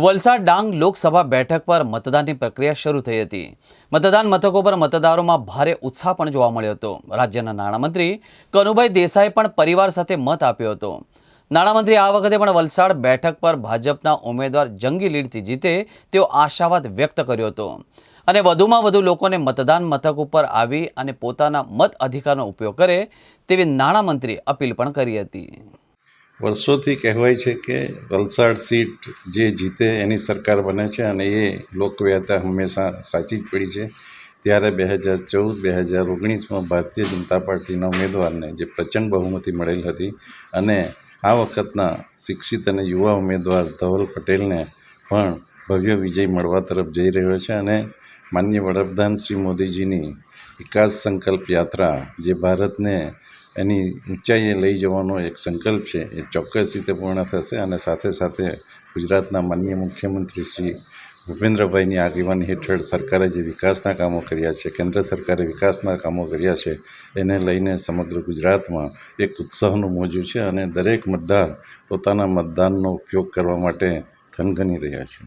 વલસાડ ડાંગ લોકસભા બેઠક પર મતદાનની પ્રક્રિયા શરૂ થઈ હતી. મતદાન મથકો પર મતદારોમાં ભારે ઉત્સાહ પણ જોવા મળ્યો હતો. રાજ્યના નાણામંત્રી કનુભાઈ દેસાઈ પણ પરિવાર સાથે મત આપ્યો હતો. નાણામંત્રી આ વખતે પણ વલસાડ બેઠક પર ભાજપના ઉમેદવાર જંગી લીડથી જીતે તેવો આશાવાદ વ્યક્ત કર્યો હતો. અને વધુમાં વધુ લોકોને મતદાન મથક ઉપર આવી અને પોતાના મત અધિકારનો ઉપયોગ કરે તેવી નાણામંત્રી અપીલ પણ કરી હતી. વર્ષોથી કહેવાય છે કે વલસાડ સીટ જે જીતે એની સરકાર બને છે અને એ લોકવ્યતા હંમેશા સાચી જ પડી છે. ત્યારે બે હજાર ચૌદ, બે હજાર ઓગણીસમાં ભારતીય જનતા પાર્ટીના ઉમેદવારને જે પ્રચંડ બહુમતી મળેલ હતી અને આ વખતના શિક્ષિત અને યુવા ઉમેદવાર ધવલ પટેલને પણ ભવ્ય વિજય મળવા તરફ જઈ રહ્યો છે અને માન્ય વડાપ્રધાન શ્રી મોદીજીની વિકાસ સંકલ્પ યાત્રા જે ભારતને એની ઊંચાઈએ લઈ જવાનો એક સંકલ્પ છે. એ ચોક્કસ રીતે પૂર્ણ થશે અને સાથે સાથે ગુજરાતના માનનીય મુખ્યમંત્રી શ્રી ભૂપેન્દ્રભાઈની આગેવાની હેઠળ સરકારે જે વિકાસના કામો કર્યા છે, કેન્દ્ર સરકારે વિકાસના કામો કર્યા છે, એને લઈને સમગ્ર ગુજરાતમાં એક ઉત્સાહનું મોજું છે અને દરેક મતદાર પોતાના મતદાનનો ઉપયોગ કરવા માટે થનગની રહ્યા છે.